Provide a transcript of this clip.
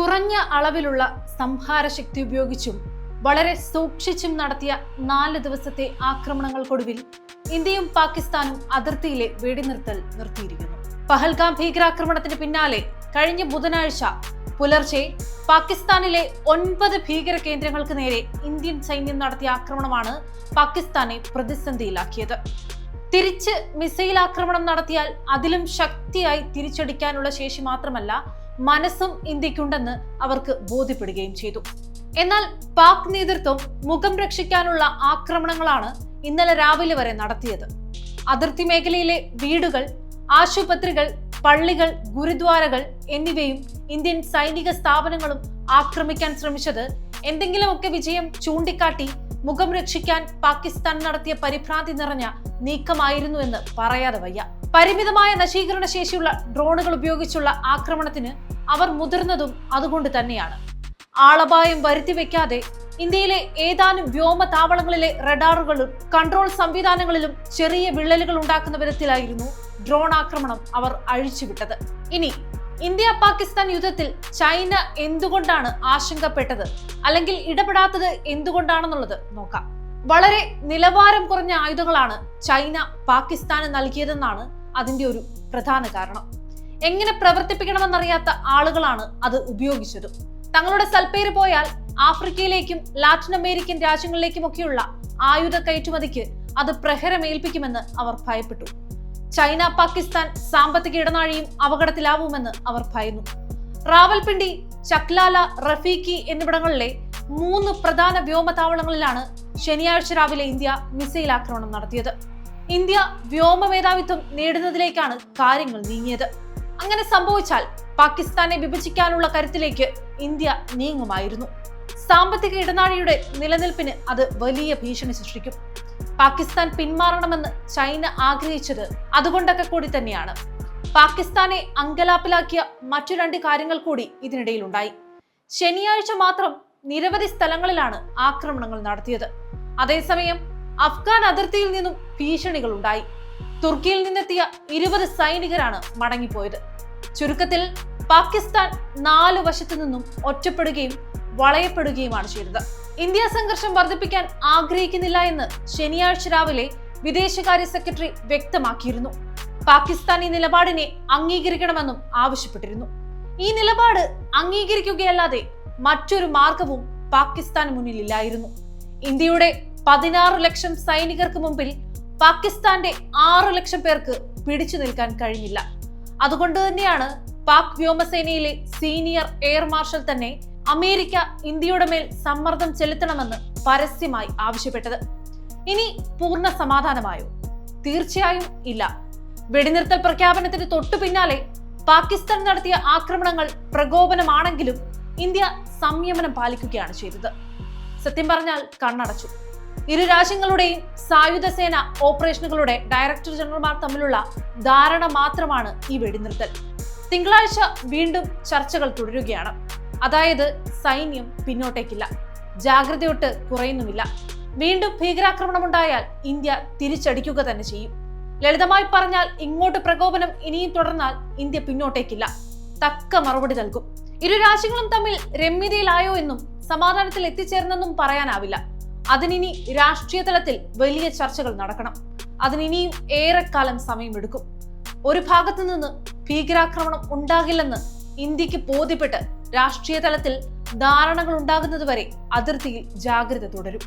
കുറഞ്ഞ അളവിലുള്ള സംഹാരശക്തി ഉപയോഗിച്ചും വളരെ സൂക്ഷിച്ചും നടത്തിയ നാല് ദിവസത്തെ ആക്രമണങ്ങൾക്കൊടുവിൽ ഇന്ത്യയും പാകിസ്ഥാനും അതിർത്തിയിലെ വെടിനിർത്തൽ നിർത്തിയിരിക്കുന്നു. പഹൽഗാം ഭീകരാക്രമണത്തിന് പിന്നാലെ കഴിഞ്ഞ ബുധനാഴ്ച പുലർച്ചെ പാകിസ്ഥാനിലെ ഒൻപത് ഭീകര കേന്ദ്രങ്ങൾക്ക് നേരെ ഇന്ത്യൻ സൈന്യം നടത്തിയ ആക്രമണമാണ് പാകിസ്ഥാനെ പ്രതിസന്ധിയിലാക്കിയത്. തിരിച്ച് മിസൈൽ ആക്രമണം നടത്തിയാൽ അതിലും ശക്തിയായി തിരിച്ചടിക്കാനുള്ള ശേഷി മാത്രമല്ല മനസ്സും ഇന്ത്യക്കുണ്ടെന്ന് അവർക്ക് ബോധ്യപ്പെടുകയും ചെയ്തു. എന്നാൽ പാക് നേതൃത്വം മുഖം രക്ഷിക്കാനുള്ള ആക്രമണങ്ങളാണ് ഇന്നലെ രാവിലെ വരെ നടത്തിയത്. അതിർത്തി മേഖലയിലെ വീടുകൾ ആശുപത്രികൾ പള്ളികൾ ഗുരുദ്വാരകൾ എന്നിവയും ഇന്ത്യൻ സൈനിക സ്ഥാപനങ്ങളും ആക്രമിക്കാൻ ശ്രമിച്ചത് എന്തെങ്കിലുമൊക്കെ വിജയം ചൂണ്ടിക്കാട്ടി മുഖം രക്ഷിക്കാൻ പാകിസ്ഥാൻ നടത്തിയ പരിഭ്രാന്തി നിറഞ്ഞ നീക്കമായിരുന്നു എന്ന് പറയാതെ വയ്യ. പരിമിതമായ നശീകരണ ശേഷിയുള്ള ഡ്രോണുകൾ ഉപയോഗിച്ചുള്ള ആക്രമണത്തിന് അവർ മുതിർന്നതും അതുകൊണ്ട് തന്നെയാണ്. ആളപായം വരുത്തി വെക്കാതെ ഇന്ത്യയിലെ ഏതാനും വ്യോമ താവളങ്ങളിലെ റഡാറുകളും കൺട്രോൾ സംവിധാനങ്ങളിലും ചെറിയ വിള്ളലുകൾ ഉണ്ടാക്കുന്ന വിധത്തിലായിരുന്നു ഡ്രോൺ ആക്രമണം അവർ അഴിച്ചുവിട്ടത്. ഇനി ഇന്ത്യ പാകിസ്ഥാൻ യുദ്ധത്തിൽ ചൈന എന്തുകൊണ്ടാണ് ആശങ്കപ്പെട്ടത്? അല്ലെങ്കിൽ ഇടപെടാത്തത് എന്തുകൊണ്ടാണെന്നുള്ളത് നോക്കാം. വളരെ നിലവാരം കുറഞ്ഞ ആയുധങ്ങളാണ് ചൈന പാകിസ്ഥാന് നൽകിയതെന്നാണ് അതിന്റെ ഒരു പ്രധാന കാരണം. എങ്ങനെ പ്രവർത്തിപ്പിക്കണമെന്നറിയാത്ത ആളുകളാണ് അത് ഉപയോഗിച്ചത്. തങ്ങളുടെ സൽപ്പേര് പോയാൽ ആഫ്രിക്കയിലേക്കും ലാറ്റിൻ അമേരിക്കൻ രാജ്യങ്ങളിലേക്കുമൊക്കെയുള്ള ആയുധ കയറ്റുമതിക്ക് അത് പ്രഹരമേൽപ്പിക്കുമെന്ന് അവർ ഭയപ്പെട്ടു. ചൈന പാകിസ്ഥാൻ സാമ്പത്തിക ഇടനാഴിയും അപകടത്തിലാവുമെന്ന് അവർ ഭയന്നു. റാവൽപിണ്ടി ചക്ലാല റഫീഖി എന്നിവിടങ്ങളിലെ മൂന്ന് പ്രധാന വ്യോമതാവളങ്ങളിലാണ് ശനിയാഴ്ച രാവിലെ ഇന്ത്യ മിസൈൽ ആക്രമണം നടത്തിയത്. ഇന്ത്യ വ്യോമ മേധാവിത്വം നേടുന്നതിലേക്കാണ് കാര്യങ്ങൾ നീങ്ങിയത്. അങ്ങനെ സംഭവിച്ചാൽ പാകിസ്ഥാനെ വിഭജിക്കാനുള്ള കരുത്തിലേക്ക് ഇന്ത്യ നീങ്ങുമായിരുന്നു. സാമ്പത്തിക ഇടനാഴിയുടെ നിലനിൽപ്പിന് അത് വലിയ ഭീഷണി സൃഷ്ടിക്കും. പാകിസ്ഥാൻ പിന്മാറണമെന്ന് ചൈന ആഗ്രഹിച്ചത് അതുകൊണ്ടൊക്കെ കൂടി തന്നെയാണ്. പാകിസ്ഥാനെ അങ്കലാപ്പിലാക്കിയ മറ്റു രണ്ട് കാര്യങ്ങൾ കൂടി ഇതിനിടയിലുണ്ടായി. ശനിയാഴ്ച മാത്രം നിരവധി സ്ഥലങ്ങളിലാണ് ആക്രമണങ്ങൾ നടത്തിയത്. അതേസമയം അഫ്ഗാൻ അതിർത്തിയിൽ നിന്നും ഭീഷണികൾ ഉണ്ടായി. തുർക്കിയിൽ നിന്നെത്തിയ ഇരുപത് സൈനികരാണ് മടങ്ങിപ്പോയത്. ചുരുക്കത്തിൽ പാകിസ്ഥാൻ നാല് വശത്തു നിന്നും ഒറ്റപ്പെടുകയും വളയപ്പെടുകയുമാണ് ചെയ്തത്. ഇന്ത്യ സംഘർഷം വർദ്ധിപ്പിക്കാൻ ആഗ്രഹിക്കുന്നില്ല എന്ന് ശനിയാഴ്ച രാവിലെ വിദേശകാര്യ സെക്രട്ടറി വ്യക്തമാക്കിയിരുന്നു. പാകിസ്ഥാൻ ഈ നിലപാടിനെ അംഗീകരിക്കണമെന്നും ആവശ്യപ്പെട്ടിരുന്നു. ഈ നിലപാട് അംഗീകരിക്കുകയല്ലാതെ മറ്റൊരു മാർഗവും പാകിസ്ഥാൻ മുന്നിലില്ലായിരുന്നു. ഇന്ത്യയുടെ പതിനാറ് ലക്ഷം സൈനികർക്ക് മുമ്പിൽ പാകിസ്ഥാന്റെ ആറ് ലക്ഷം പേർക്ക് പിടിച്ചു നിൽക്കാൻ കഴിഞ്ഞില്ല. അതുകൊണ്ട് തന്നെയാണ് പാക് വ്യോമസേനയിലെ സീനിയർ എയർ മാർഷൽ തന്നെ അമേരിക്ക ഇന്ത്യയുടെ മേൽ സമ്മർദ്ദം ചെലുത്തണമെന്ന് പരസ്യമായി ആവശ്യപ്പെട്ടത്. ഇനി പൂർണ സമാധാനമായോ? തീർച്ചയായും ഇല്ല. വെടിനിർത്തൽ പ്രഖ്യാപനത്തിന് തൊട്ടു പിന്നാലെ പാകിസ്ഥാൻ നടത്തിയ ആക്രമണങ്ങൾ പ്രകോപനമാണെങ്കിലും ഇന്ത്യ സംയമനം പാലിക്കുകയാണ് ചെയ്തത്. സത്യം പറഞ്ഞാൽ കണ്ണടച്ചു. ഇരു രാജ്യങ്ങളുടെയും സായുധ സേന ഓപ്പറേഷനുകളുടെ ഡയറക്ടർ ജനറൽമാർ തമ്മിലുള്ള ധാരണ മാത്രമാണ് ഈ വെടിനിർത്തൽ. തിങ്കളാഴ്ച വീണ്ടും ചർച്ചകൾ തുടരുകയാണ്. അതായത് സൈന്യം പിന്നോട്ടേക്കില്ല. ജാഗ്രതയൊട്ട് കുറയുന്നുമില്ല. വീണ്ടും ഭീകരാക്രമണമുണ്ടായാൽ ഇന്ത്യ തിരിച്ചടിക്കുക തന്നെ ചെയ്യും. ലളിതമായി പറഞ്ഞാൽ ഇങ്ങോട്ട് പ്രകോപനം ഇനിയും തുടർന്നാൽ ഇന്ത്യ പിന്നോട്ടേക്കില്ല. തക്ക മറുപടി നൽകും. ഇരു രാജ്യങ്ങളും തമ്മിൽ രമ്യതയിലായോ എന്നും സമാധാനത്തിൽ എത്തിച്ചേർന്നെന്നും പറയാനാവില്ല. അതിനിനി രാഷ്ട്രീയ തലത്തിൽ വലിയ ചർച്ചകൾ നടക്കണം. അതിനിനിയും ഏറെക്കാലം സമയമെടുക്കും. ഒരു ഭാഗത്തു നിന്ന് ഭീകരാക്രമണം ഉണ്ടാകില്ലെന്ന് ഇന്ത്യയ്ക്ക് ബോധ്യപ്പെട്ട് രാഷ്ട്രീയ തലത്തിൽ ധാരണകൾ ഉണ്ടാകുന്നതുവരെ അതിർത്തിയിൽ ജാഗ്രത തുടരും.